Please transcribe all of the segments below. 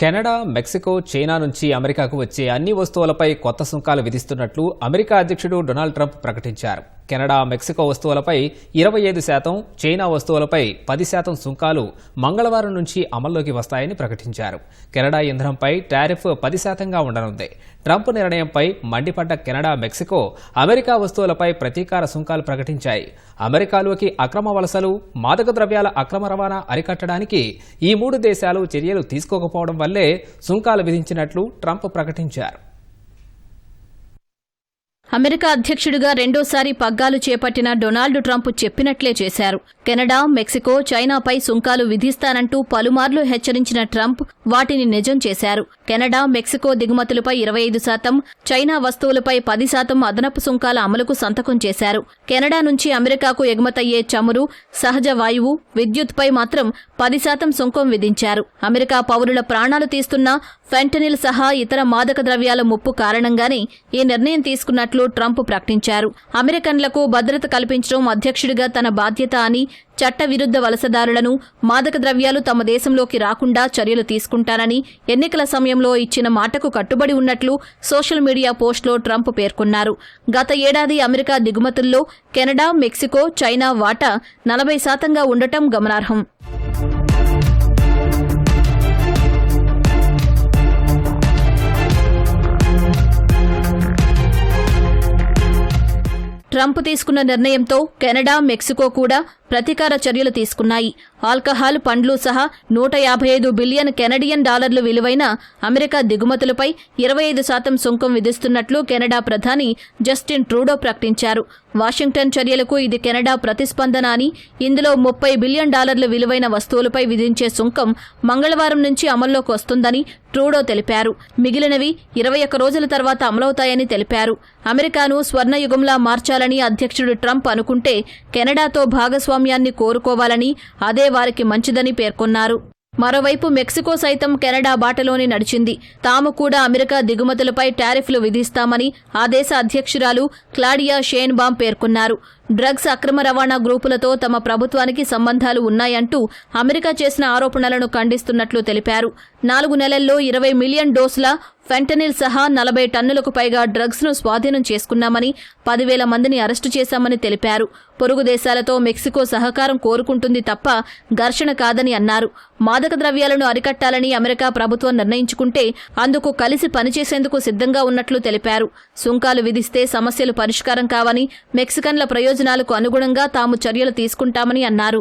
Canada Mexico China నుంచి అమెరికాకు వచ్చే అన్ని వస్తువులపై కొత్త సుంకాలు విధిస్తున్నట్లు అమెరికా అధ్యక్షుడు డొనాల్డ్ ట్రంప్ ప్రకటించారు. కెనడా మెక్సికో వస్తువులపై ఇరవై ఐదు శాతం చైనా వస్తువులపై పది శాతం సుంకాలు మంగళవారం నుంచి అమల్లోకి వస్తాయని ప్రకటించారు. కెనడా ఇంధనంపై టారిఫ్ పది శాతంగా ఉండనుంది. ట్రంప్ నిర్ణయంపై మండిపడ్డ కెనడా మెక్సికో అమెరికా వస్తువులపై ప్రతీకార సుంకాలు ప్రకటించాయి. అమెరికాలోకి అక్రమ వలసలు మాదక ద్రవ్యాల అక్రమ రవాణా అరికట్టడానికి ఈ మూడు దేశాలు చర్యలు తీసుకోకపోవడం వల్లే సుంకాలు విధించినట్లు ట్రంప్ ప్రకటించారు. అమెరికా అధ్యక్షుడిగా రెండోసారి పగ్గాలు చేపట్టిన డొనాల్డ్ ట్రంప్ చెప్పినట్లే చేశారు. కెనడా మెక్సికో చైనాపై సుంకాలు విధిస్తానంటూ పలుమార్లు హెచ్చరించిన ట్రంప్ వాటిని నిజం చేశారు. కెనడా మెక్సికో దిగుమతులపై ఇరవై ఐదు శాతం చైనా వస్తువులపై పది శాతం అదనపు సుంకాల అమలుకు సంతకం చేశారు. కెనడా నుంచి అమెరికాకు ఎగుమతయ్యే చమురు సహజ వాయువు విద్యుత్పై మాత్రం పది శాతం సుంకం విధించారు. అమెరికా పౌరుల ప్రాణాలు తీస్తున్న ఫెంటనిల్ సహా ఇతర మాదక ద్రవ్యాల ముప్పు కారణంగానే ఈ నిర్ణయం తీసుకున్నట్లు ట్రంప్ ప్రకటించారు. అమెరికన్లకు భద్రత కల్పించడం అధ్యక్షుడిగా తన బాధ్యత అని చట్ట విరుద్ధ వలసదారులను మాదక ద్రవ్యాలు తమ దేశంలోకి రాకుండా చర్యలు తీసుకుంటానని ఎన్నికల సమయంలో ఇచ్చిన మాటకు కట్టుబడి ఉన్నట్లు సోషల్ మీడియా పోస్టులో ట్రంప్ పేర్కొన్నారు. గత ఏడాది అమెరికా దిగుమతుల్లో కెనడా మెక్సికో చైనా వాటా నలభై శాతంగా ఉండటం గమనార్హం. ట్రంప్ తీసుకున్న నిర్ణయంతో కెనడా మెక్సికో కూడా ప్రతీకార చర్యలు తీసుకున్నాయి. ఆల్కహాల్ పండ్లు సహా నూట యాభై ఐదు బిలియన్ కెనడియన్ డాలర్లు విలువైన అమెరికా దిగుమతులపై ఇరవై ఐదు శాతం సుంకం విధిస్తున్నట్లు కెనడా ప్రధాని జస్టిన్ ట్రూడో ప్రకటించారు. వాషింగ్టన్ చర్యలకు ఇది కెనడా ప్రతిస్పందన అని ఇందులో ముప్పై బిలియన్ డాలర్ల విలువైన వస్తువులపై విధించే సుంకం మంగళవారం నుంచి అమల్లోకి వస్తుందని ట్రూడో తెలిపారు. మిగిలినవి ఇరవై ఒక్క రోజుల తర్వాత అమలవుతాయని తెలిపారు. అమెరికాను స్వర్ణయుగంలా మార్చాలని అధ్యక్షుడు ట్రంప్ అనుకుంటే కెనడాతో భాగస్వామ్యాన్ని కోరుకోవాలని అదే వారికి మంచిదని పేర్కొన్నారు. మరోవైపు మెక్సికో సైతం కెనడా బాటలోనే నడిచింది. తాము కూడా అమెరికా దిగుమతులపై టారిఫ్లు విధిస్తామని ఆ దేశ అధ్యక్షురాలు క్లాడియా షేన్బామ్ పేర్కొన్నారు. డ్రగ్స్ అక్రమ రవాణా గ్రూపులతో తమ ప్రభుత్వానికి సంబంధాలు ఉన్నాయంటూ అమెరికా చేసిన ఆరోపణలను ఖండిస్తున్నట్లు తెలిపారు. నాలుగు నెలల్లో ఇరవై మిలియన్ డోసుల ఫెంటనిల్ సహా నలభై టన్నులకు పైగా డ్రగ్స్ను స్వాధీనం చేసుకున్నామని పదివేల మందిని అరెస్టు చేశామని తెలిపారు. పొరుగు దేశాలతో మెక్సికో సహకారం కోరుకుంటుంది తప్ప ఘర్షణ కాదని అన్నారు. మాదక ద్రవ్యాలను అరికట్టాలని అమెరికా ప్రభుత్వం నిర్ణయించుకుంటే అందుకు కలిసి పనిచేసేందుకు సిద్ధంగా ఉన్నట్లు తెలిపారు. సుంకాలు విధిస్తే సమస్యలు పరిష్కారం కావని మెక్సికన్ల ప్రయోజనాలకు అనుగుణంగా తాము చర్యలు తీసుకుంటామని అన్నారు.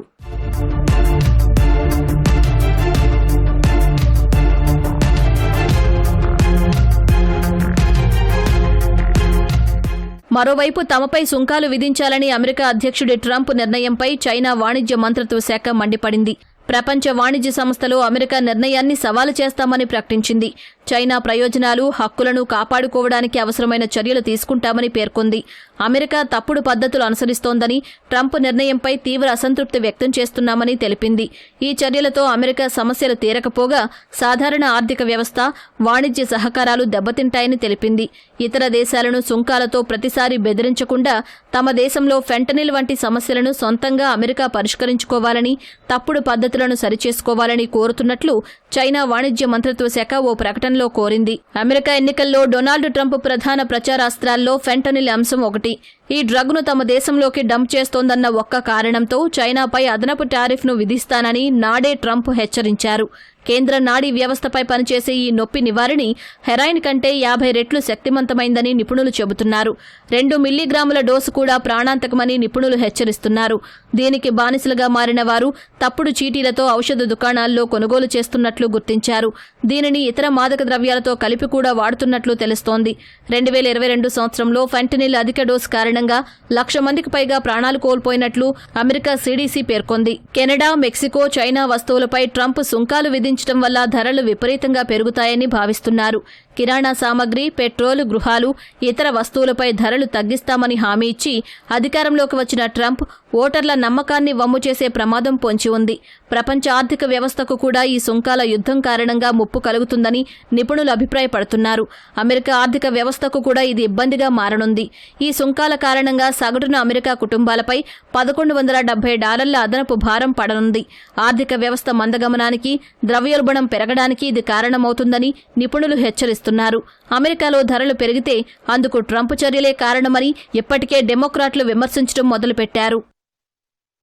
మరోవైపు తమపై సుంకాలు విధించాలని అమెరికా అధ్యక్షుడి ట్రంప్ నిర్ణయంపై చైనా వాణిజ్య మంత్రిత్వ శాఖ మండిపడింది. ప్రపంచ వాణిజ్య సంస్థలో అమెరికా నిర్ణయాన్ని సవాలు చేస్తామని ప్రకటించింది. చైనా ప్రయోజనాలు హక్కులను కాపాడుకోవడానికి అవసరమైన చర్యలు తీసుకుంటామని పేర్కొంది. అమెరికా తప్పుడు పద్ధతులు అనుసరిస్తోందని ట్రంప్ నిర్ణయంపై తీవ్ర అసంతృప్తి వ్యక్తం చేస్తున్నామని తెలిపింది. ఈ చర్యలతో అమెరికా సమస్యలు తీరకపోగా సాధారణ ఆర్థిక వ్యవస్థ వాణిజ్య సహకారాలు దెబ్బతింటాయని తెలిపింది. ఇతర దేశాలను సుంకాలతో ప్రతిసారి బెదిరించకుండా తమ దేశంలో ఫెంటనిల్ వంటి సమస్యలను సొంతంగా అమెరికా పరిష్కరించుకోవాలని తప్పుడు పద్ధతి పద్ధతులను సరిచేసుకోవాలని కోరుతున్నట్లు చైనా వాణిజ్య మంత్రిత్వ శాఖ ఓ ప్రకటనలో కోరింది. అమెరికా ఎన్నికల్లో డొనాల్డ్ ట్రంప్ ప్రధాన ప్రచారాస్త్రాల్లో ఫెంటనిల్ అంశం ఒకటి. ఈ డ్రగ్ను తమ దేశంలోకి డంప్ చేస్తోందన్న ఒక్క కారణంతో చైనాపై అదనపు టారిఫ్ను విధిస్తానని నాడే ట్రంప్ హెచ్చరించారు. కేంద్ర నాడీ వ్యవస్థపై పనిచేసే ఈ నొప్పి నివారిణి హెరాయిన్ కంటే యాభై రెట్లు శక్తివంతమైందని నిపుణులు చెబుతున్నారు. రెండు మిల్లీగ్రాముల డోసు కూడా ప్రాణాంతకమని నిపుణులు హెచ్చరిస్తున్నారు. దీనికి బానిసలుగా మారిన వారు తప్పుడు చీటీలతో ఔషధ దుకాణాల్లో కొనుగోలు చేస్తున్నట్లు గుర్తించారు. దీనిని ఇతర మాదక ద్రవ్యాలతో కలిపి కూడా వాడుతున్నట్లు తెలుస్తోంది. రెండు వేల ఇరవై రెండు సంవత్సరంలో ఫెంటనిల్ అధిక డోసు కారణంగా లక్ష మందికి పైగా ప్రాణాలు కోల్పోయినట్లు అమెరికా సీడీసీ పేర్కొంది. కెనడా మెక్సికో చైనా వస్తువులపై ట్రంప్ సుంకాలు విధించడం వల్ల ధరలు విపరీతంగా పెరుగుతాయని భావిస్తున్నారు. కిరాణా సామగ్రి పెట్రోల్ గృహాలు ఇతర వస్తువులపై ధరలు తగ్గిస్తామని హామీ ఇచ్చి అధికారంలోకి వచ్చిన ట్రంప్ ఓటర్ల నమ్మకాన్ని వమ్ము చేసే ప్రమాదం పొంచి ఉంది. ప్రపంచ ఆర్థిక వ్యవస్థకు కూడా ఈ సుంకాల యుద్ధం కారణంగా ముప్పు కలుగుతుందని నిపుణులు అభిప్రాయపడుతున్నారు. అమెరికా ఆర్థిక వ్యవస్థకు కూడా ఇది ఇబ్బందిగా మారనుంది. ఈ సుంకాల కారణంగా సగటున అమెరికా కుటుంబాలపై పదకొండు వందల డెబ్బై డాలర్ల అదనపు భారం పడనుంది. ఆర్థిక వ్యవస్థ మందగమనానికి ద్రవ్యోల్బణం పెరగడానికి ఇది కారణమవుతుందని నిపుణులు హెచ్చరిస్తున్నారు. అమెరికాలో ధరలు పెరిగితే అందుకు ట్రంప్ చర్యలే కారణమని ఇప్పటికే డెమోక్రాట్లు విమర్శించడం మొదలుపెట్టారు.